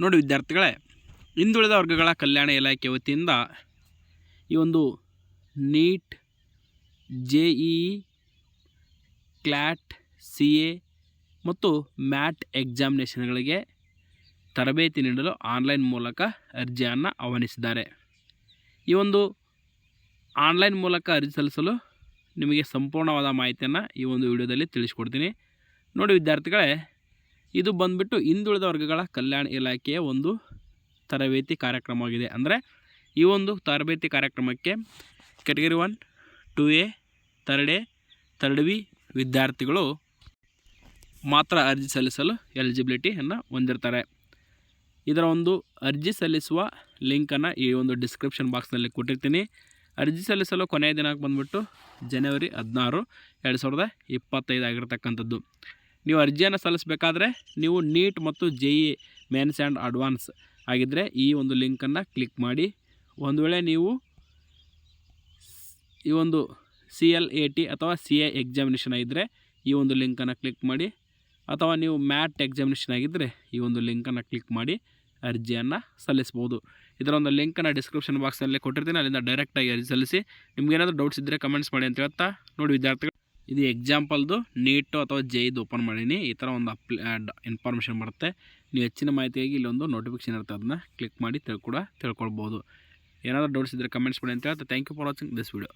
ನೋಡಿ ವಿದ್ಯಾರ್ಥಿಗಳೇ, ಹಿಂದುಳಿದ ವರ್ಗಗಳ ಕಲ್ಯಾಣ ಇಲಾಖೆ ವತಿಯಿಂದ ಈ ಒಂದು NEET J E CLAT C A ಮತ್ತು ಮ್ಯಾಟ್ ಎಕ್ಸಾಮಿನೇಷನ್ಗಳಿಗೆ ತರಬೇತಿ ನೀಡಲು ಆನ್ಲೈನ್ ಮೂಲಕ ಅರ್ಜಿಯನ್ನು ಆಹ್ವಾನಿಸಿದ್ದಾರೆ. ಈ ಒಂದು ಆನ್ಲೈನ್ ಮೂಲಕ ಅರ್ಜಿ ಸಲ್ಲಿಸಲು ನಿಮಗೆ ಸಂಪೂರ್ಣವಾದ ಮಾಹಿತಿಯನ್ನು ಈ ಒಂದು ವಿಡಿಯೋದಲ್ಲಿ ತಿಳಿಸ್ಕೊಡ್ತೀನಿ. ನೋಡಿ ವಿದ್ಯಾರ್ಥಿಗಳೇ ಇದು ಬಂದುಬಿಟ್ಟು ಹಿಂದುಳಿದ ವರ್ಗಗಳ ಕಲ್ಯಾಣ ಇಲಾಖೆಯ ಒಂದು ತರಬೇತಿ ಕಾರ್ಯಕ್ರಮವಾಗಿದೆ. ಅಂದರೆ ಈ ಒಂದು ತರಬೇತಿ ಕಾರ್ಯಕ್ರಮಕ್ಕೆ category one, two A third A third B ವಿದ್ಯಾರ್ಥಿಗಳು ಮಾತ್ರ ಅರ್ಜಿ ಸಲ್ಲಿಸಲು ಎಲಿಜಿಬಿಲಿಟಿಯನ್ನು ಹೊಂದಿರ್ತಾರೆ. ಇದರ ಒಂದು ಅರ್ಜಿ ಸಲ್ಲಿಸುವ ಲಿಂಕನ್ನು ಈ ಒಂದು ಡಿಸ್ಕ್ರಿಪ್ಷನ್ ಬಾಕ್ಸ್ನಲ್ಲಿ ಕೊಟ್ಟಿರ್ತೀನಿ. ಅರ್ಜಿ ಸಲ್ಲಿಸಲು ಕೊನೆಯ ದಿನಾಂಕ ಬಂದುಬಿಟ್ಟು ಜನವರಿ ಹದಿನಾರು, ಎರಡು ಸಾವಿರದ ಇಪ್ಪತ್ತೈದು ಆಗಿರ್ತಕ್ಕಂಥದ್ದು. ನೀವು ಅರ್ಜಿಯನ್ನು ಸಲ್ಲಿಸಬೇಕಾದ್ರೆ ನೀವು ನೀಟ್ ಮತ್ತು J E mains and advance ಆಗಿದ್ದರೆ ಈ ಒಂದು ಲಿಂಕನ್ನು ಕ್ಲಿಕ್ ಮಾಡಿ. ಒಂದು ವೇಳೆ ನೀವು ಈ ಒಂದು ಸಿ ಎಲ್ ಎ ಟಿ ಅಥವಾ ಸಿ ಎ ಎಕ್ಸಾಮಿನೇಷನ್ ಆಗಿದ್ದರೆ ಈ ಒಂದು ಲಿಂಕನ್ನು ಕ್ಲಿಕ್ ಮಾಡಿ. ಅಥವಾ ನೀವು ಮ್ಯಾಟ್ ಎಕ್ಸಾಮಿನೇಷನ್ ಆಗಿದ್ದರೆ ಈ ಒಂದು ಲಿಂಕನ್ನು ಕ್ಲಿಕ್ ಮಾಡಿ ಅರ್ಜಿಯನ್ನು ಸಲ್ಲಿಸ್ಬೋದು. ಇದರ ಒಂದು ಲಿಂಕನ್ನು ಡಿಸ್ಕ್ರಿಪ್ಷನ್ ಬಾಕ್ಸಲ್ಲಿ ಕೊಟ್ಟಿರ್ತೀನಿ, ಅಲ್ಲಿಂದ ಡೈರೆಕ್ಟಾಗಿ ಅರ್ಜಿ ಸಲ್ಲಿಸಿ. ನಿಮ್ಗೇನಾದರೂ ಡೌಟ್ಸ್ ಇದ್ದರೆ ಕಮೆಂಟ್ಸ್ ಮಾಡಿ ಅಂತ ಹೇಳ್ತಾ, ನೋಡಿ ವಿದ್ಯಾರ್ಥಿಗಳು. ಇದು ಎಕ್ಸಾಂಪಲ್ದು ನೀಟು ಅಥವಾ ಜೈದು ಓಪನ್ ಮಾಡೀನಿ. ಈ ಥರ ಒಂದು ಅಪ್ಲಿ ಇನ್ಫಾರ್ಮೇಷನ್ ಬರುತ್ತೆ. ನೀವು ಹೆಚ್ಚಿನ ಮಾಹಿತಿಯಾಗಿ ಇಲ್ಲೊಂದು ನೋಟಿಫಿಕೇಶನ್ ಇರುತ್ತೆ. ಅದನ್ನ ಕ್ಲಿಕ್ ಮಾಡಿ ತಿಳ್ಕೊಡ ತಿಳ್ಕೊಳ್ಬೋದು. ಏನಾದರೂ ಡೌಟ್ಸ್ ಇದ್ದರೆ ಕಮೆಂಟ್ಸ್ ಮಾಡಿ ಅಂತ ಹೇಳ್ತಾ thank you for watching this video